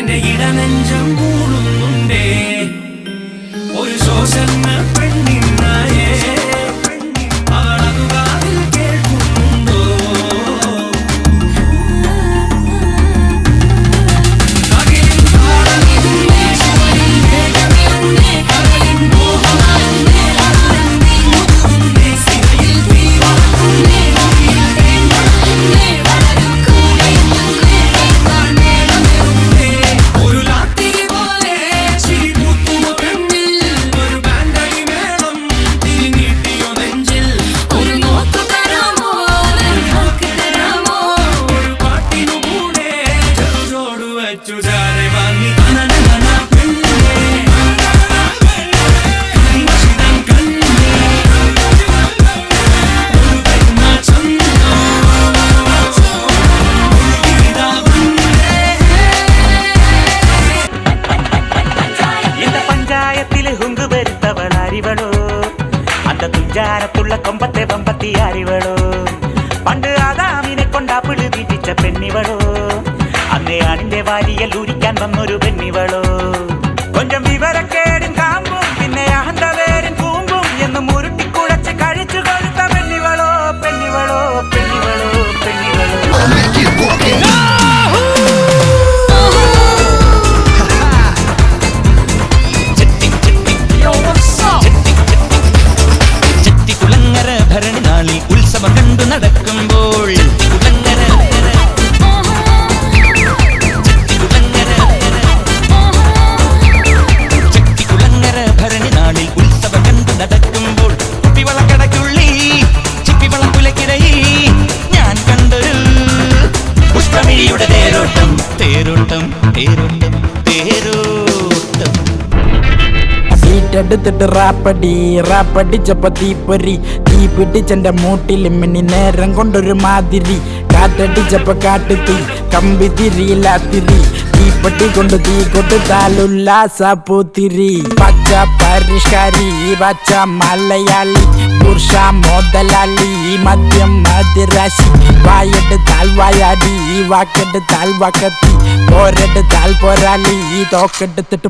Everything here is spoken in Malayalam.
എന്റെ ഇടനെഞ്ചം കൂടുന്നുണ്ടേ. ഒരു ശോഷണ പെണ്ണി പണ്ടത്തെ പമ്പത്തിയാരിവളോ പണ്ട് കൊണ്ടാ പിളി പെണ്ണിവളോ? അന്നേ ആണിന്റെ വന്നൊരു പെണ്ണിവളോ? കൊഞ്ചം വിവരം തേരോട്ടം റാപ്പടി റാപ്പടിച്ചപ്പോ തീപ്പൊരി തീ പിടിച്ചെന്റെ മൂട്ടിലും മിന്നി നേരം കൊണ്ടൊരു മാതിരി. കാറ്റടിച്ചപ്പോ കാട്ടുതീ കമ്പിതിരിയിലാത്തിരി തീപ്പെട്ടി കൊണ്ട് തീ കൊടുത്താലുല്ലാസ പൂത്തിരി പച്ച പരിഷ്കാരി പച്ച മലയാളി പുരുഷ മുതലാളി മദ്യം മതിരാശി വായെടുത്താൽ വായാടി വാക്കെടുത്താൽ വാക്കത്തി. പോരെടുത്താൽ പോരാളി തോക്കെടുത്തിട്ട്